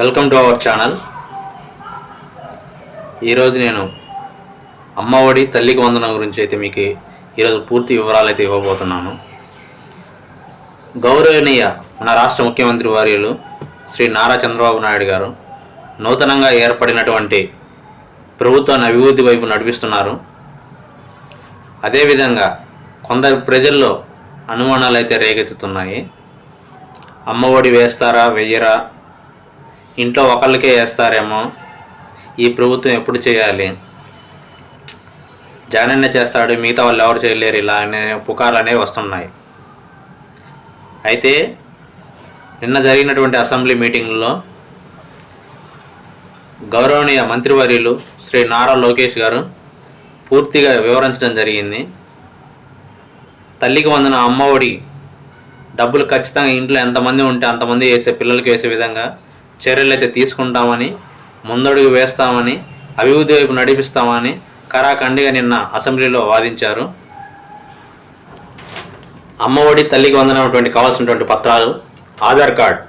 Welcome to our channel. ఈరోజు నేను అమ్మ ఒడి తల్లికి వందనం గురించి అయితే మీకు ఈరోజు పూర్తి వివరాలు అయితే ఇవ్వబోతున్నాను. గౌరవనీయ మన రాష్ట్ర ముఖ్యమంత్రి వర్యులు శ్రీ నారా చంద్రబాబు నాయుడు గారు నూతనంగా ఏర్పడినటువంటి ప్రభుత్వాన్ని అభివృద్ధి వైపు నడిపిస్తున్నారు. అదేవిధంగా కొందరు ప్రజల్లో అనుమానాలు అయితే రేకెత్తుతున్నాయి. అమ్మ ఒడి వేస్తారా వెయ్యరా? ఇంట్లో ఒకళ్ళకే వేస్తారేమో ఈ ప్రభుత్వం ఎప్పుడు చేయాలి? జగనన్న చేస్తాడు మిగతా వాళ్ళు ఎవరు చేయలేరు ఇలా అనే పుకార్లు అనేవి వస్తున్నాయి. అయితే నిన్న జరిగినటువంటి అసెంబ్లీ మీటింగ్లో గౌరవనీయ మంత్రివర్యులు శ్రీ నారా లోకేష్ గారు పూర్తిగా వివరించడం జరిగింది. తల్లికి వందన అమ్మ ఒడి డబ్బులు ఖచ్చితంగా ఇంట్లో ఎంతమంది ఉంటే అంతమంది వేసే పిల్లలకి వేసే విధంగా చర్యలు అయితే తీసుకుంటామని ముందడుగు వేస్తామని అభివృద్ధి వైపు నడిపిస్తామని కరాఖండిగా నిన్న అసెంబ్లీలో వాదించారు. అమ్మఒడి తల్లికి వందనటువంటి కావాల్సినటువంటి పత్రాలు ఆధార్ కార్డ్.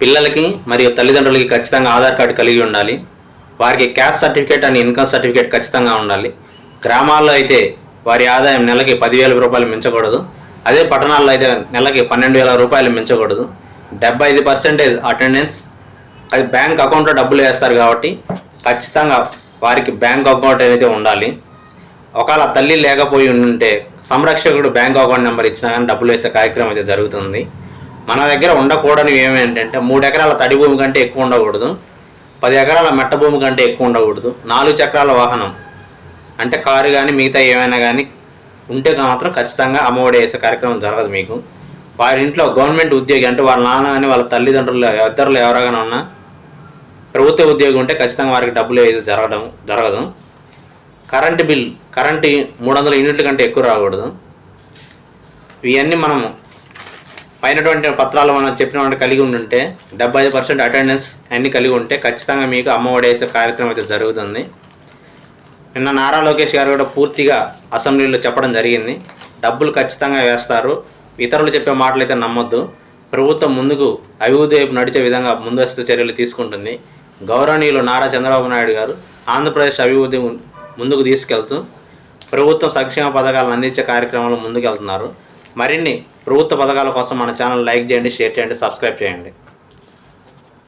పిల్లలకి మరియు తల్లిదండ్రులకి ఖచ్చితంగా ఆధార్ కార్డు కలిగి ఉండాలి. వారికి caste certificate and income certificate ఖచ్చితంగా ఉండాలి. గ్రామాల్లో అయితే వారి ఆదాయం నెలకి పదివేల రూపాయలు మించకూడదు. అదే పట్టణాల్లో అయితే నెలకి పన్నెండు వేల రూపాయలు మించకూడదు. డెబ్బై ఐదు పర్సెంటేజ్ అటెండెన్స్ అది బ్యాంక్ అకౌంట్లో డబ్బులు వేస్తారు కాబట్టి ఖచ్చితంగా వారికి బ్యాంక్ అకౌంట్ అనేది ఉండాలి ఒకవేళ తల్లి లేకపోయి ఉంటే సంరక్షకుడు బ్యాంక్ అకౌంట్ నెంబర్ ఇచ్చినా కానీ డబ్బులు వేసే కార్యక్రమం అయితే జరుగుతుంది. మన దగ్గర ఉండకూడనివి ఏమేంటంటే మూడు ఎకరాల తడి భూమి కంటే ఎక్కువ ఉండకూడదు పది ఎకరాల మెట్ట భూమి కంటే ఎక్కువ ఉండకూడదు నాలుగు చక్రాల వాహనం అంటే కారు కానీ మిగతా ఏమైనా కానీ ఉంటే మాత్రం ఖచ్చితంగా అమ్మఒడి వేసే కార్యక్రమం జరగదు మీకు. వారి ఇంట్లో గవర్నమెంట్ ఉద్యోగి అంటే వాళ్ళ నాన్న అని వాళ్ళ తల్లిదండ్రులు ఇద్దరులు ఎవరైనా ఉన్నా ప్రభుత్వ ఉద్యోగి ఉంటే ఖచ్చితంగా వారికి డబ్బులు ఏది జరగడం జరగదు. కరెంటు బిల్ కరెంటు మూడు వందల యూనిట్ల కంటే ఎక్కువ రాకూడదు. ఇవన్నీ మనం పైనటువంటి పత్రాలు మనం చెప్పిన కలిగి ఉంటే డెబ్బై ఐదు పర్సెంట్ అటెండెన్స్ అన్నీ కలిగి ఉంటే ఖచ్చితంగా మీకు అమ్మఒడి వేసే కార్యక్రమం అయితే జరుగుతుంది. నిన్న నారా లోకేష్ గారు కూడా పూర్తిగా అసెంబ్లీలో చెప్పడం జరిగింది. డబ్బులు ఖచ్చితంగా వేస్తారు. ఇతరులు చెప్పే మాటలు అయితే నమ్మొద్దు. ప్రభుత్వం ముందుకు అభివృద్ధి వైపు నడిచే విధంగా ముందస్తు చర్యలు తీసుకుంటుంది. గౌరవనీయులు నారా చంద్రబాబు నాయుడు గారు ఆంధ్రప్రదేశ్ అభివృద్ధి ముందుకు తీసుకెళ్తూ ప్రభుత్వం సంక్షేమ పథకాలను అందించే కార్యక్రమంలో ముందుకెళ్తున్నారు. మరిన్ని ప్రభుత్వ పథకాల కోసం మన ఛానల్ లైక్ చేయండి షేర్ చేయండి సబ్స్క్రైబ్ చేయండి.